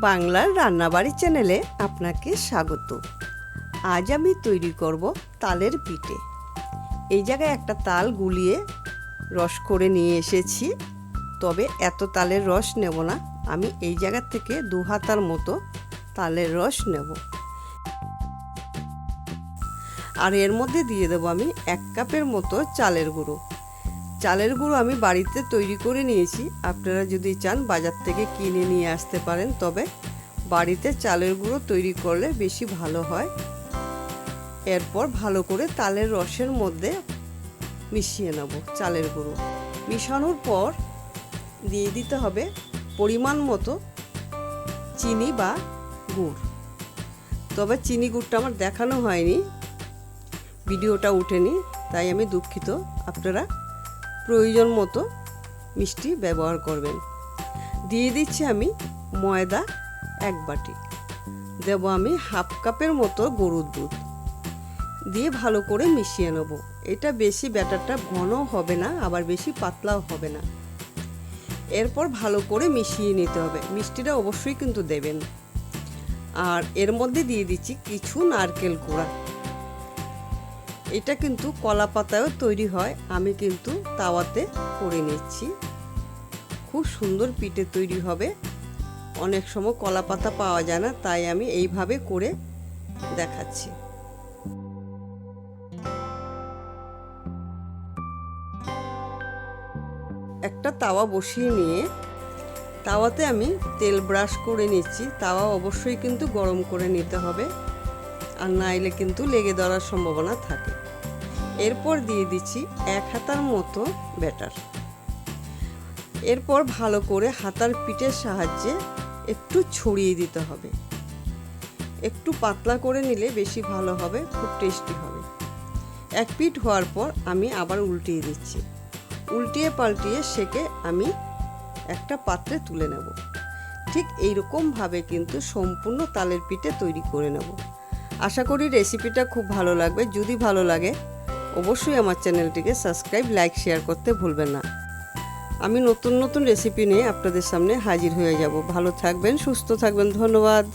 বাংলার রান্নাবাড়ি চ্যানেলে আপনাকে স্বাগত। আজ আমি তৈরি করব তালের পিঠে। এই জায়গায় একটা তাল গুলিয়ে রস করে নিয়ে এসেছি, তবে এত তালের রস নেব না। আমি এই জায়গা থেকে দু হাতার মতো তালের রস নেব। আর এর মধ্যে দিয়ে দেবো আমি এক কাপের মতো চালের গুঁড়ো। চালের গুঁড়ো আমি বাড়িতে তৈরি করে নিয়েছি। আপনারা যদি চান বাজার থেকে কিনে নিয়ে আসতে পারেন, তবে বাড়িতে চালের গুঁড়ো তৈরি করলে বেশি ভালো হয়। এরপর ভালো করে তালের রসের মধ্যে মিশিয়ে নেব চালের গুঁড়ো। মিশানোর পর দিয়ে দিতে হবে পরিমাণ মতো চিনি বা গুড়। তবে চিনি গুড়টা আমার দেখানো হয়নি, ভিডিওটা উঠেনি, তাই আমি দুঃখিত। আপনারা প্রয়োজন মতো মিষ্টি ব্যবহার করবেন। দিয়ে দিচ্ছি আমি ময়দা এক বাটি। দেব আমি হাফ কাপের মতো গরুর দুধ। দিয়ে ভালো করে মিশিয়ে নেব। এটা বেশি ব্যাটারটা ঘন হবে না, আবার বেশি পাতলাও হবে না। এরপর ভালো করে মিশিয়ে নিতে হবে। মিষ্টিটা অবশ্যই কিন্তু দেবেন। আর এর মধ্যে দিয়ে দিচ্ছি কিছু নারকেল কোড়া এটা কিন্তু কলা পাতায়ও তৈরি হয়। আমি কিন্তু তাওয়াতে করে নিচ্ছি। খুব সুন্দর পিঠে তৈরি হবে। অনেক সময় কলা পাতা পাওয়া যায় না, তাই আমি এইভাবে করে দেখাচ্ছি। একটা তাওয়া বসিয়ে নিয়ে তাওয়াতে আমি তেল ব্রাশ করে নিচ্ছি। তাওয়া অবশ্যই কিন্তু গরম করে নিতে হবে। আর নাইলে কিন্তু লেগে ধরার সম্ভাবনা থাকে। এরপর দিয়ে দিচ্ছি এক হাতার মতো ব্যাটার। এরপর ভালো করে হাতার পিঠের সাহায্যে একটু ছড়িয়ে দিতে হবে। একটু পাতলা করে নিলে বেশি ভালো হবে, খুব টেস্টি হবে। এক পিঠ হওয়ার পর আমি আবার উল্টিয়ে দিচ্ছি। উল্টিয়ে পাল্টিয়ে সেকে আমি একটা পাত্রে তুলে নেব। ঠিক এইরকমভাবে কিন্তু সম্পূর্ণ তালের পিঠে তৈরি করে নেব। আশা করি রেসিপিটা খুব ভালো লাগবে। যদি ভালো লাগে, অবশ্যই আমার চ্যানেলটিকে সাবস্ক্রাইব লাইক শেয়ার করতে ভুলবেন না। আমি নতুন নতুন রেসিপি নিয়ে আপনাদের সামনে হাজির হয়ে যাব। ভালো থাকবেন, সুস্থ থাকবেন। ধন্যবাদ।